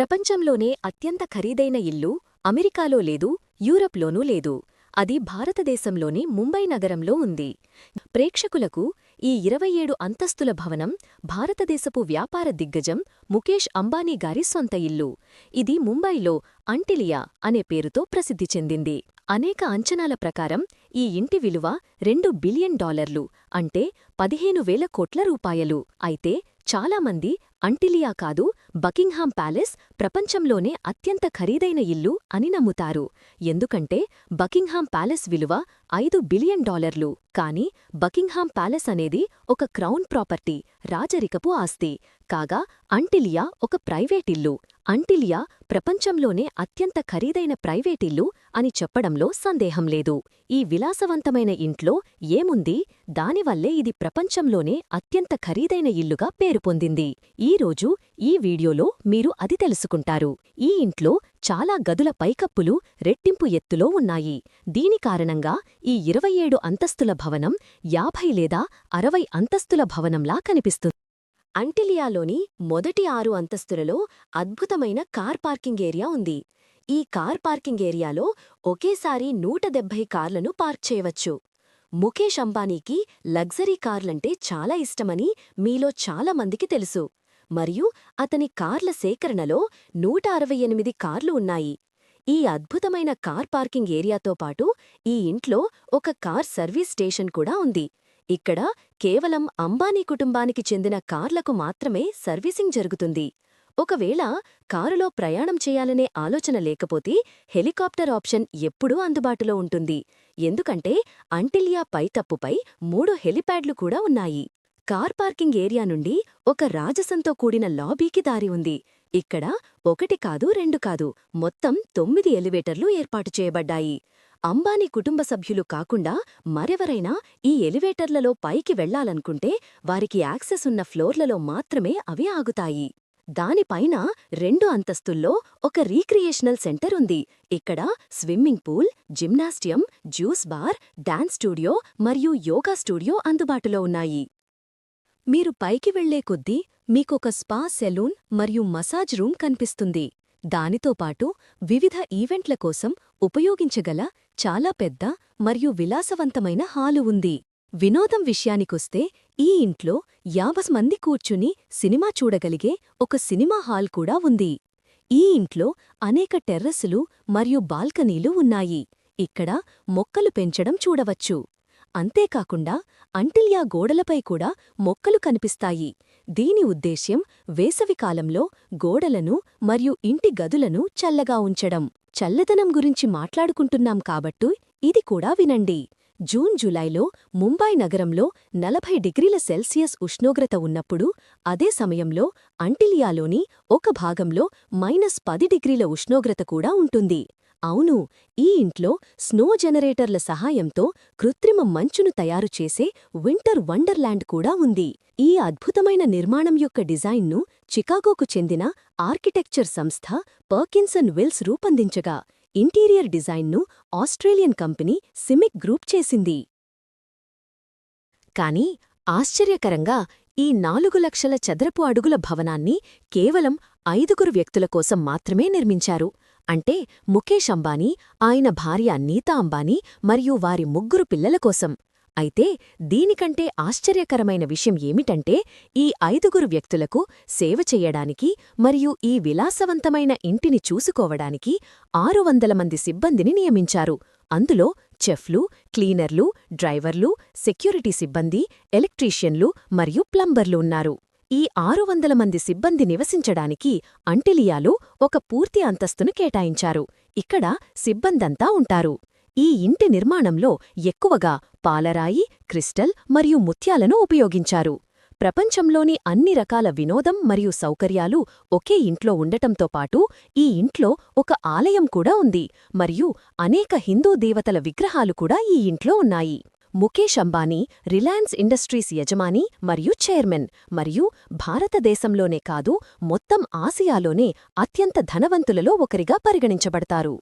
ప్రపంచంలోనే అత్యంత ఖరీదైన ఇల్లు అమెరికాలో లేదు యూరప్లోనూ లేదు. అది భారతదేశంలోని ముంబై నగరంలో ఉంది. ప్రేక్షకులకు ఈ ఇరవై ఏడు అంతస్తుల భవనం భారతదేశపు వ్యాపార దిగ్గజం ముఖేష్ అంబానీ గారి సొంత ఇల్లు. ఇది ముంబైలో అంటిలియా అనే పేరుతో ప్రసిద్ధి చెందింది. అనేక అంచనాల ప్రకారం ఈ ఇంటి విలువ రెండు బిలియన్ డాలర్లు అంటే పదిహేను వేల కోట్ల రూపాయలు. అయితే చాలామంది అంటిలియా కాదు బకింగ్హామ్ ప్యాలెస్ ప్రపంచంలోనే అత్యంత ఖరీదైన ఇల్లు అని నమ్ముతారు. ఎందుకంటే బకింగ్హామ్ ప్యాలెస్ విలువ ఐదు బిలియన్ డాలర్లు. కాని బకింగ్హామ్ ప్యాలెస్ అనేది ఒక క్రౌన్ ప్రాపర్టీ రాజరికపు ఆస్తి. కాగా అంటిలియా ఒక ప్రైవేటిల్లు అంటిలియా ప్రపంచంలోనే అత్యంత ఖరీదైన ప్రైవేటిల్లు అని చెప్పడంలో సందేహం లేదు. ఈ విలాసవంతమైన ఇంట్లో ఏముంది? దానివల్లే ఇది ప్రపంచంలోనే అత్యంత ఖరీదైన ఇల్లుగా పేరు పొందింది. ఈరోజు ఈ వీడియోలో మీరు అది తెలుసుకుంటారు. ఈ ఇంట్లో చాలా గదుల పైకప్పులు రెట్టింపు ఎత్తులో ఉన్నాయి. దీని కారణంగా ఈ ఇరవై ఏడు అంతస్తుల భవనం యాభై లేదా అరవై అంతస్తుల భవనంలా కనిపిస్తుంది. అంటిలియాలోని మొదటి ఆరు అంతస్తులలో అద్భుతమైన కార్ పార్కింగ్ ఏరియా ఉంది. ఈ కార్ పార్కింగ్ ఏరియాలో ఒకేసారి నూట డెబ్బై కార్లను పార్క్ చేయవచ్చు. ముఖేష్ అంబానీకి లగ్జరీ కార్లంటే చాలా ఇష్టమని మీలో చాలా మందికి తెలుసు. మరియు అతని కార్ల సేకరణలో నూట అరవై ఎనిమిది కార్లు ఉన్నాయి. ఈ అద్భుతమైన కార్ పార్కింగ్ ఏరియాతో పాటు ఈ ఇంట్లో ఒక కార్ సర్వీస్ స్టేషన్ కూడా ఉంది. ఇక్కడ కేవలం అంబానీ కుటుంబానికి చెందిన కార్లకు మాత్రమే సర్వీసింగ్ జరుగుతుంది. ఒకవేళ కారులో ప్రయాణం చేయాలనే ఆలోచన లేకపోతే హెలికాప్టర్ ఆప్షన్ ఎప్పుడూ అందుబాటులో ఉంటుంది. ఎందుకంటే అంటిలియా పైతప్పుపై మూడు హెలిప్యాడ్లు కూడా ఉన్నాయి. కార్ పార్కింగ్ ఏరియా నుండి ఒక రాజసంతో కూడిన లాబీకి దారి ఉంది. ఇక్కడ ఒకటి కాదు రెండు కాదు మొత్తం తొమ్మిది ఎలివేటర్లు ఏర్పాటు చేయబడ్డాయి. అంబానీ కుటుంబ సభ్యులు కాకుండా మరెవరైనా ఈ ఎలివేటర్లలో పైకి వెళ్ళాలనుకుంటే వారికి యాక్సెస్ ఉన్న ఫ్లోర్లలో మాత్రమే అవి ఆగుతాయి. దానిపైన రెండు అంతస్తుల్లో ఒక రీక్రియేషనల్ సెంటర్ ఉంది. ఇక్కడ swimming pool gymnasium juice bar dance studio మరియు యోగా స్టూడియో అందుబాటులో ఉన్నాయి. మీరు పైకి వెళ్ళే కొద్దీ మీకొక స్పా సెలూన్ మరియు మసాజ్ రూమ్ కనిపిస్తుంది. దానితో పాటు వివిధ ఈవెంట్ల కోసం ఉపయోగించగల చాలా పెద్ద మరియు విలాసవంతమైన హాలు ఉంది. వినోదం విషయానికొస్తే ఈ ఇంట్లో యాభై మంది కూర్చుని సినిమా చూడగలిగే ఒక సినిమా హాల్ కూడా ఉంది. ఈ ఇంట్లో అనేక టెర్రసులు మరియు బాల్కనీలు ఉన్నాయి. ఇక్కడ మొక్కలు పెంచడం చూడవచ్చు. అంతేకాకుండా అంటిల్యా గోడలపై కూడా మొక్కలు కనిపిస్తాయి. దీని ఉద్దేశ్యం వేసవికాలంలో గోడలను మరియు ఇంటి గదులను చల్లగా ఉంచడం. చల్లదనం గురించి మాట్లాడుకుంటున్నాం కాబట్టు ఇది కూడా వినండి. జూన్ జూలైలో ముంబై నగరంలో నలభై డిగ్రీల సెల్సియస్ ఉష్ణోగ్రత ఉన్నప్పుడు అదే సమయంలో అంటిలియాలోని ఒక భాగంలో మైనస్ పది డిగ్రీల ఉష్ణోగ్రత కూడా ఉంటుంది. అవును ఈ ఇంట్లో స్నో జనరేటర్ల సహాయంతో కృత్రిమ మంచును తయారు చేసే వింటర్ వండర్లాండ్ కూడా ఉంది. ఈ అద్భుతమైన నిర్మాణం యొక్క డిజైన్ను చికాగోకు చెందిన ఆర్కిటెక్చర్ సంస్థ పర్కిన్సన్ విల్స్ రూపొందించగా ఇంటీరియర్ డిజైన్ను ఆస్ట్రేలియన్ కంపెనీ సిమిక్ గ్రూప్ చేసింది. కాని ఆశ్చర్యకరంగా ఈ నాలుగు లక్షల చదరపు అడుగుల భవనాన్ని కేవలం ఐదుగురు వ్యక్తుల కోసం మాత్రమే నిర్మించారు. అంటే ముఖేష్ అంబానీ ఆయన భార్య నీతా అంబానీ మరియు వారి ముగ్గురు పిల్లల కోసం. అయితే దీనికంటే ఆశ్చర్యకరమైన విషయం ఏమిటంటే ఈ ఐదుగురు వ్యక్తులకు సేవ చెయ్యడానికి మరియు ఈ విలాసవంతమైన ఇంటిని చూసుకోవడానికి ఆరు వందల మంది సిబ్బందిని నియమించారు. అందులో చెఫ్లు క్లీనర్లు డ్రైవర్లు సెక్యూరిటీ సిబ్బంది ఎలక్ట్రీషియన్లు మరియు ప్లంబర్లు ఉన్నారు. ఈ ఆరు వందల మంది సిబ్బంది నివసించడానికి అంటిలియాలో ఒక పూర్తి అంతస్తును కేటాయించారు. ఇక్కడ సిబ్బందంతా ఉంటారు. ఈ ఇంటి నిర్మాణంలో ఎక్కువగా పాలరాయి క్రిస్టల్ మరియు ముత్యాలను ఉపయోగించారు. ప్రపంచంలోని అన్ని రకాల వినోదం మరియు సౌకర్యాలు ఒకే ఇంట్లో ఉండటంతో పాటు ఈ ఇంట్లో ఒక ఆలయం కూడా ఉంది. మరియు అనేక హిందూ దేవతల విగ్రహాలు కూడా ఈ ఇంట్లో ఉన్నాయి. ముఖేష్ అంబానీ రిలయన్స్ ఇండస్ట్రీస్ యజమాని మరియు చైర్మన్ మరియు భారతదేశంలోనే కాదు మొత్తం ఆసియాలోనే అత్యంత ధనవంతులలో ఒకరిగా పరిగణించబడతారు.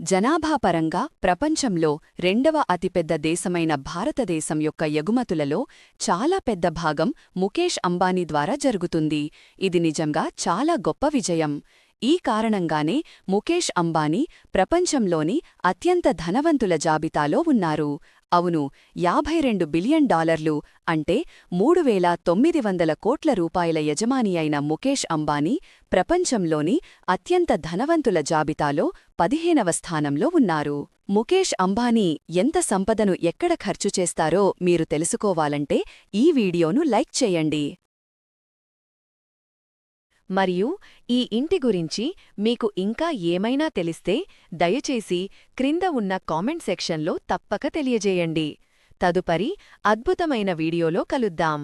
జనాభాపరంగా ప్రపంచంలో రెండవ అతిపెద్ద దేశమైన భారతదేశం యొక్క ఎగుమతులలో చాలా పెద్ద భాగం ముఖేష్ అంబానీ ద్వారా జరుగుతుంది. ఇది నిజంగా చాలా గొప్ప విజయం. ఈ కారణంగానే ముఖేష్ అంబానీ ప్రపంచంలోని అత్యంత ధనవంతుల జాబితాలో ఉన్నారు. అవును యాభై రెండు బిలియన్ డాలర్లు అంటే మూడు వేల తొమ్మిది వందల కోట్ల రూపాయల యజమాని అయిన ముఖేష్ అంబానీ ప్రపంచంలోని అత్యంత ధనవంతుల జాబితాలో పదిహేనవ స్థానంలో ఉన్నారు. ముఖేష్ అంబానీ ఎంత సంపదను ఎక్కడ ఖర్చు చేస్తారో మీరు తెలుసుకోవాలంటే ఈ వీడియోను లైక్ చేయండి. మరియు ఈ ఇంటి గురించి మీకు ఇంకా ఏమైనా తెలిస్తే దయచేసి క్రింద ఉన్న కామెంట్ సెక్షన్లో తప్పక తెలియజేయండి. తదుపరి అద్భుతమైన వీడియోలో కలుద్దాం.